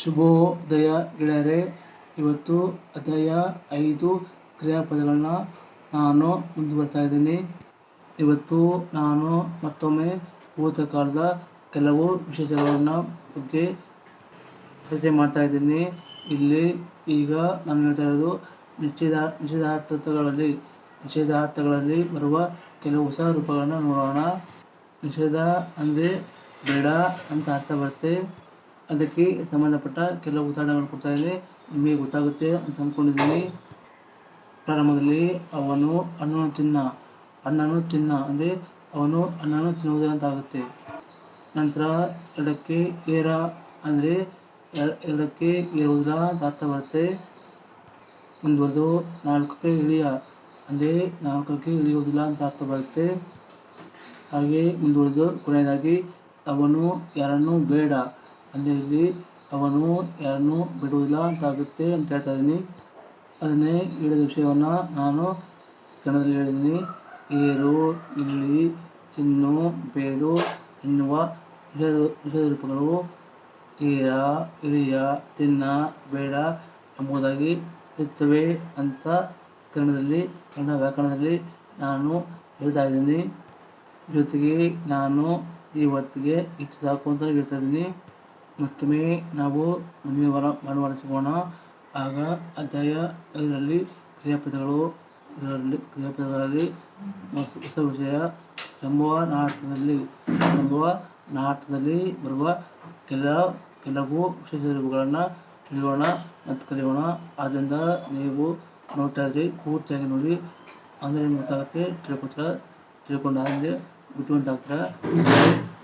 ಶುಭೋದಯ ಗೆಳೆಯರೇ ಇವತ್ತು ಅಧ್ಯಾಯ ಐದು ಕ್ರಿಯಾಪದಗಳನ್ನ ನಾನು ಮುಂದುವರ್ತಾ ಇದ್ದೀನಿ. ಇವತ್ತು ನಾನು ಮತ್ತೊಮ್ಮೆ ಭೂತಕಾಲದ ಕೆಲವು ವಿಶೇಷಗಳನ್ನ ಬಗ್ಗೆ ಚರ್ಚೆ ಮಾಡ್ತಾ ಇದ್ದೀನಿ. ಇಲ್ಲಿ ಈಗ ನಾನು ಹೇಳ್ತಾ ಇರೋದು ನಿಷೇಧ ನಿಷೇಧಾರ್ಥಗಳಲ್ಲಿ ನಿಷೇಧಾರ್ಥಗಳಲ್ಲಿ ಬರುವ ಕೆಲವು ಹೊಸ ರೂಪಗಳನ್ನು ನೋಡೋಣ. ನಿಷೇಧ ಅಂದರೆ ಬೇಡ ಅಂತ ಅರ್ಥ ಬರುತ್ತೆ. ಅದಕ್ಕೆ ಸಂಬಂಧಪಟ್ಟ ಕೆಲವು ಉದಾಹರಣೆಗಳನ್ನು ಕೊಡ್ತಾ ಇದೆ ನಿಮಗೆ ಗೊತ್ತಾಗುತ್ತೆ ಅಂತ ಅಂದ್ಕೊಂಡಿದ್ದೀನಿ. ಪ್ರಾರಂಭದಲ್ಲಿ ಅವನು ಹಣ್ಣನ್ನು ತಿನ್ನ. ಹಣ್ಣನ್ನು ತಿನ್ನ. ಅಂದರೆ ಅವನು ಹಣ್ಣನ್ನು ಆಗುತ್ತೆ ನಂತರ ಎರಡಕ್ಕೆ ಏರ. ಅಂದರೆ ಎರಡಕ್ಕೆ ಏರುವುದಿಲ್ಲ ಅಂತ ಅರ್ಥ ಬರುತ್ತೆ ಮುಂದುವರೆದು ನಾಲ್ಕಕ್ಕೆ ಇಳಿಯ. ಅಂದರೆ ನಾಲ್ಕಕ್ಕೆ ಇಳಿಯುವುದಿಲ್ಲ ಅಂತ ಅರ್ಥ ಬರುತ್ತೆ ಹಾಗೆ ಮುಂದುವರೆದು ಕೊನೆಯದಾಗಿ ಅವನು ಯಾರನ್ನು ಬೇಡ. ಅಂದರೆ ಇಲ್ಲಿ ಅವನು ಯಾರನ್ನೂ ಬಿಡುವುದಿಲ್ಲ ಅಂತ ಆಗುತ್ತೆ ಅಂತ ಹೇಳ್ತಾ ಇದ್ದೀನಿ. ಅದನ್ನೇ ಹೇಳಿದ ವಿಷಯವನ್ನ ನಾನು ಕನ್ನಡದಲ್ಲಿ ಹೇಳಿದ್ದೀನಿ. ಏರು, ಇಳಿ, ಚಿನ್ನು ಬೇಡು ಎನ್ನುವ ರೂಪಗಳು ಏರ, ಇಳಿಯ, ತಿನ್ನ, ಬೇಡ ಎಂಬುದಾಗಿ ಇರುತ್ತವೆ ಅಂತ ಕನ್ನಡದಲ್ಲಿ ಕನ್ನಡ ವ್ಯಾಕರಣದಲ್ಲಿ ನಾನು ಹೇಳ್ತಾ ಇದ್ದೀನಿ. ಜೊತೆಗೆ ನಾನು ಇವತ್ತಿಗೆ ಇಷ್ಟು ಸಾಕು ಅಂತ ಹೇಳ್ತಾ ಇದ್ದೀನಿ. ಮತ್ತೊಮ್ಮೆ ನಾವು ಮುಂದಿನ ವಾರ ಭಾನುವಾರ ಸಿಗೋಣ ಆಗ ಅಧ್ಯಾಯ ಐದರಲ್ಲಿ ಕ್ರಿಯಾಪದಗಳು, ಇದರಲ್ಲಿ ಕ್ರಿಯಾಪದಗಳಲ್ಲಿ ಹೊಸ ವಿಷಯ ಸಂಭವ ನಾಟಕದಲ್ಲಿ. ಬರುವ ಕೆಲ, ಕೆಲವು ವಿಶೇಷ ರೂಪಗಳನ್ನು ತಿಳಿಯೋಣ ಮತ್ತು ಕಲಿಯೋಣ. ಆದ್ದರಿಂದ ನೀವು ನೋಡ್ತಾ ಪೂರ್ತಿಯಾಗಿ ನೋಡಿ. ಅಂದರೆ ನಿಮ್ಗೆ ಗೊತ್ತಾಗುತ್ತೆ ತಿಳ್ಕೊತೀರ ತಿಳ್ಕೊಂಡಾದ್ಮೇಲೆ ಬುದ್ಧಿವಂತ ಆಗ್ತಾರೆ?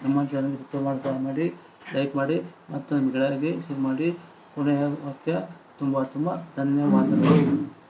ನಮ್ಮ ಚಾನಲ್ಗೆ ಸಬ್ಸ್ಕ್ರೈಬ್ ಸಹಾಯ ಮಾಡಿ. ಲೈಕ್ ಮಾಡಿ ಮತ್ತು ನಿಮ್ಮ ಗೆಳೆಯರಿಗೆ ಶೇರ್ ಮಾಡಿ. ಕೊನೆಯ ವಾಕ್ಯ ತುಂಬ ತುಂಬ ಧನ್ಯವಾದಗಳು.